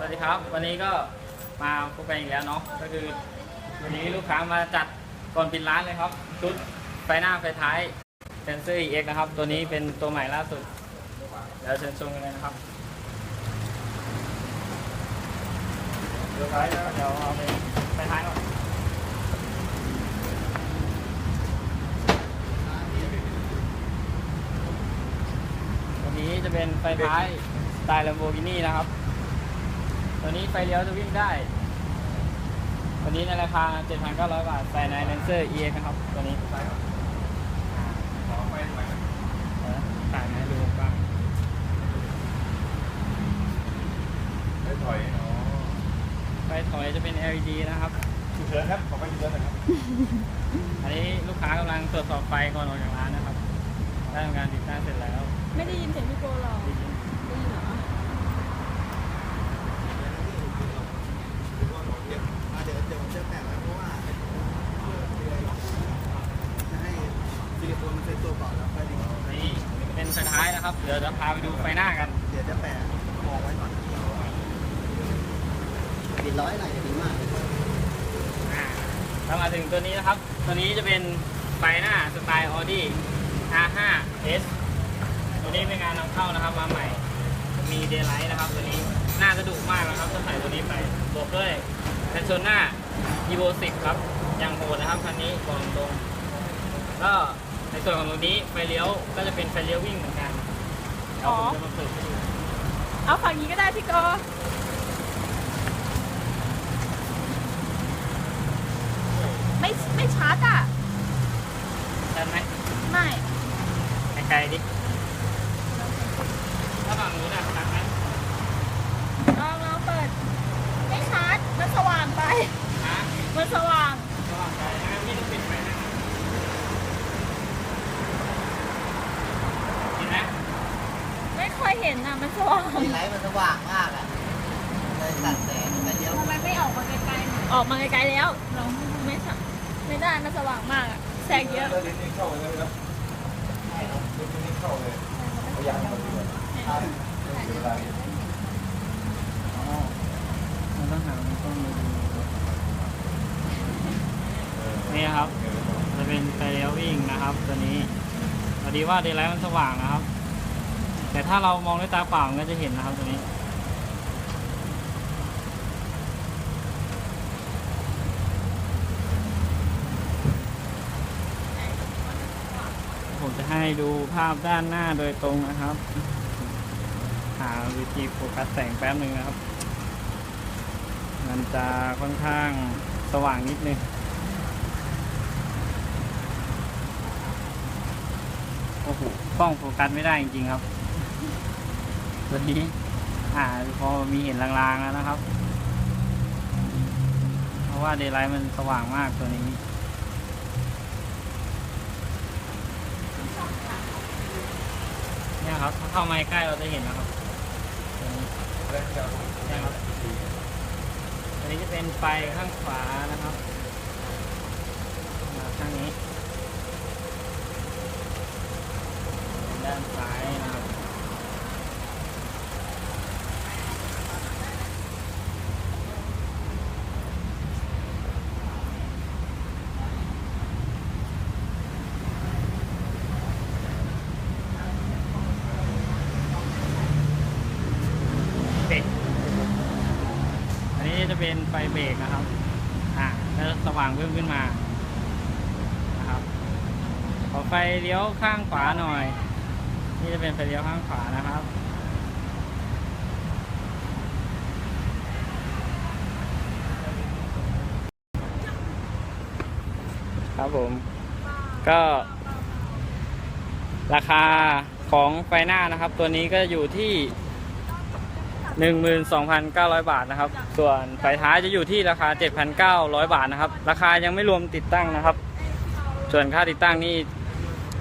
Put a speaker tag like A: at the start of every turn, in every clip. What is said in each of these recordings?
A: สวัสดีครับ วันนี้ก็มาพบกันอีกแล้วเนาะก็คือ วันนี้ลูกค้ามาจัดก่อนปิดร้านเลยครับ ชุดไฟหน้าไฟท้ายเซนเซอร์ EX นะครับ ตัวนี้เป็นตัวใหม่ล่าสุด เดี๋ยวเชิญชมกันเลยนะครับเดี๋ยวไฟแล้วเดี๋ยวเอาไปไฟท้ายก่อนตัวนี้จะเป็นไฟท้ายสไตล์ Lamborghini นะครับ ตัวนี้ไฟเลี้ยวจะวิ่งได้ ตัวนี้ในราคา 7,900 บาทใส่ใน Lancer EX นะครับ ตัวนี้ใช่ครับขอไฟหน่อยต่างให้ดูบ้าง
B: ไม่ถอยอ๋อ
A: ไฟถอยจะเป็น LED นะครับ
B: ฉุกเฉินครับ ขอไปฉุกเฉินหน่อยครับ
A: อันนี้ลูกค้ากำลังตรวจสอบไฟก่อนออกจากร้านนะครับ ได้ทำการติดตั้งเสร็จแล้ว
C: ไม่ได้ยินเสียงพี่โกหรอกได้ยินเหรอ
D: เดี๋ยวเดี๋ยวเดี๋ยวผมจะแปะไว้เพราะว่าจะให้ซิลิโคนมันเป็นตัวก่อนแล้วค่อยดึง
A: นี่เป็นไฟท้าย นะครับ เดี๋ยวจะพาไปดูไฟหน้ากัน
D: เดี๋ยวจะแปะมองไว้ก่อนปิดร้อยหน่อยจะดีมาก
A: อ่าแล้วมาถึงตัวนี้นะครับ ตัวนี้จะเป็นไฟหน้าสไตล์ Audi R5 S ตัวนี้เป็นงานนำเข้านะครับมาใหม่ มีเดย์ไลท์นะครับตัวนี้น่าจะดุมากนะครับถ้าใส่ตัวนี้ไปบวกด้วยเซนโซน่า Evo 10 ครับอย่างโหดนะครับคันนี้บอกตรงๆก็ในส่วนของตรงนี้ไฟเลี้ยวก็จะเป็นไฟเลี้ยววิ่งเหมือนกัน เดี๋ยวผมจะมาเปิดให้ดู
C: เอาฝั่งนี้ก็ได้พี่โกไม่ไม่ชัดอะ
A: ชัดไหม
C: ไม่
A: ไกลๆดิถ้าฝั่งนู้นอะชัดไหม
C: ลองลองเปิด ไม่ชัด มันสว่างไป
A: ฮะ
C: มันสว่าง
A: ระหว่างไกลนะพี่ต้องปิดไฟนะเห็นไหม
C: ไม่ค่อย เห็นอะ มันสว่าง
D: ไลท์มันสว่างมากอะเลยตัดแสงไปเลี้ยว
C: ทำไมไม่ออกมาไกลๆออกมาไกลๆแล้วลองไม่ชัดไม่ได้ มันสว่างมากอะ แสงเยอะ
B: แล้วลิ้นนี่เข้าเลยนะลิ้นนี่เข้าเลยเอายางมาดีกว่าเวลานี้
A: อ๋อมันต้องหามันต้องดูนี่ครับ จะเป็นไฟเลี้ยววิ่งนะครับ ตัวนี้พอดีว่าเดย์ไลท์มันสว่างนะครับ แต่ถ้าเรามองด้วยตาเปล่ามันก็จะเห็นนะครับตัวนี้ ผมจะให้ดูภาพด้านหน้าโดยตรงนะครับ หาวิธีโฟกัสแสงแป๊บหนึ่งนะครับ มันจะค่อนข้างสว่างนิดนึงโอ้โหกล้องโฟกัสไม่ได้จริงๆครับ ตัวนี้ อ่าพอมีเห็นลางๆแล้วนะครับ เพราะว่าเดย์ไลท์มันสว่างมากตัวนี้เนี่ยครับถ้าเข้ามาใกล้เราจะเห็นนะครับตัวนี้เนี่ยครับอันนี้จะเป็นไฟข้างขวานะครับมาข้างนี้ด้านซ้ายนะครับ เบรกอันนี้จะ เป็นไฟเบรกนะครับ อ่าแล้วสว่างเพิ่มขึ้นมานะครับ ขอไฟเลี้ยวข้างขวาหน่อย นี่จะเป็นไฟเลี้ยวข้างขวานะครับครับผมก็ราคาของไฟหน้านะครับ ตัวนี้ก็อยู่ที่ 12,900 บาทนะครับ ส่วนไฟท้ายจะอยู่ที่ราคา 7,900 บาทนะครับ ราคายังไม่รวมติดตั้งนะครับ ส่วนค่าติดตั้งนี่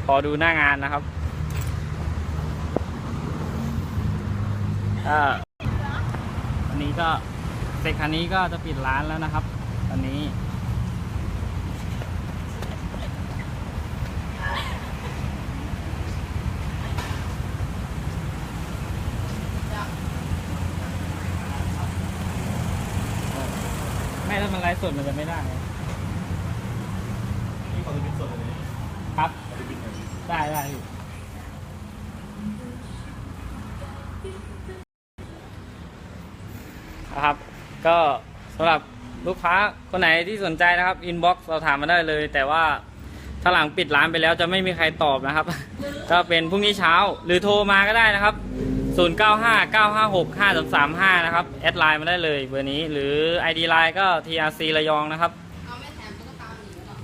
A: พอดูหน้างานนะครับอ่าอันนี้ก็เสร็จคันนี้ก็จะปิดร้านแล้วนะครับ ตอนนี้ามันไล ฟ์สดมันจะไม่ได้
B: นี่เขาจะบินสดเลย
A: ครับ
B: เขาจะบินเลย
A: ได้ได้พี่นะครับ ก็สำหรับลูกค้าคนไหนที่สนใจนะครับอินบ็อกซ์เราถามมาได้เลย แต่ว่าถ้าหลังปิดร้านไปแล้วจะไม่มีใครตอบนะครับ ก็เป็นพรุ่งนี้เช้าหรือโทรมาก็ได้นะครับ 095 956 5335 นะครับ แอดไลน์มาได้เลยเบอร์นี้ หรือ ID ไลน์ก็ TRC ระยองนะครับ
C: เอาไม่แถมตุ๊กตาหมีหรอ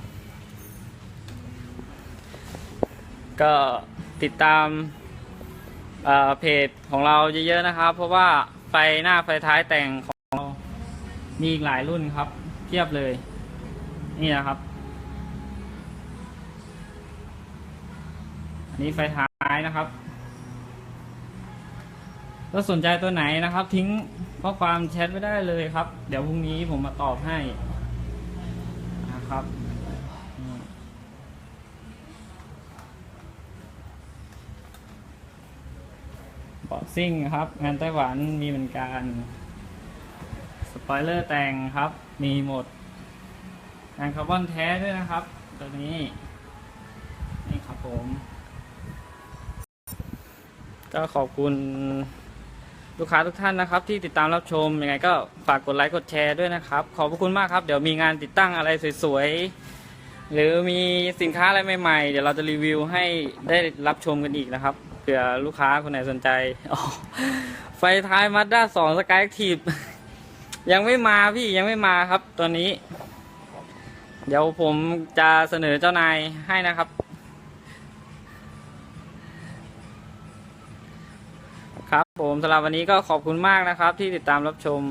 A: ก็ติดตามเอ่อเพจของเราเยอะๆนะครับ เพราะว่าไฟหน้าไฟท้ายแต่งของเรามีอีกหลายรุ่นครับ เทียบเลย นี่นะครับ อันนี้ไฟท้ายนะครับ ถ้าสนใจตัวไหนนะครับ ทิ้งข้อความแชทไว้ได้เลยครับ เดี๋ยวพรุ่งนี้ผมมาตอบให้นะครับบาะซิ่งครับ งานไต้หวันมีเหมือนกันสปอยเลอร์แต่งครับ มีหมด งานคาร์บอนแท้ด้วยนะครับ ตัวนี้นี่ครับผม ก็ขอบคุณ ลูกค้าทุกท่านนะครับ ที่ติดตามรับชมยังไงก็ฝากกดไลค์กดแชร์ด้วยนะครับ ขอบพระคุณมากครับ เดี๋ยวมีงานติดตั้งอะไรสวยๆ หรือมีสินค้าอะไรใหม่ๆ เดี๋ยวเราจะรีวิวให้ได้รับชมกันอีกนะครับเผื่อลูกค้าคนไหนสนใจ ไฟท้ายมาด้าสองสกายทีฟยังไม่มาพี่ยังไม่มาครับตอนนี้ เดี๋ยวผมจะเสนอเจ้านายให้นะครับ ผมสำหรับวันนี้ก็ขอบคุณมากนะครับ ที่ติดตามรับชม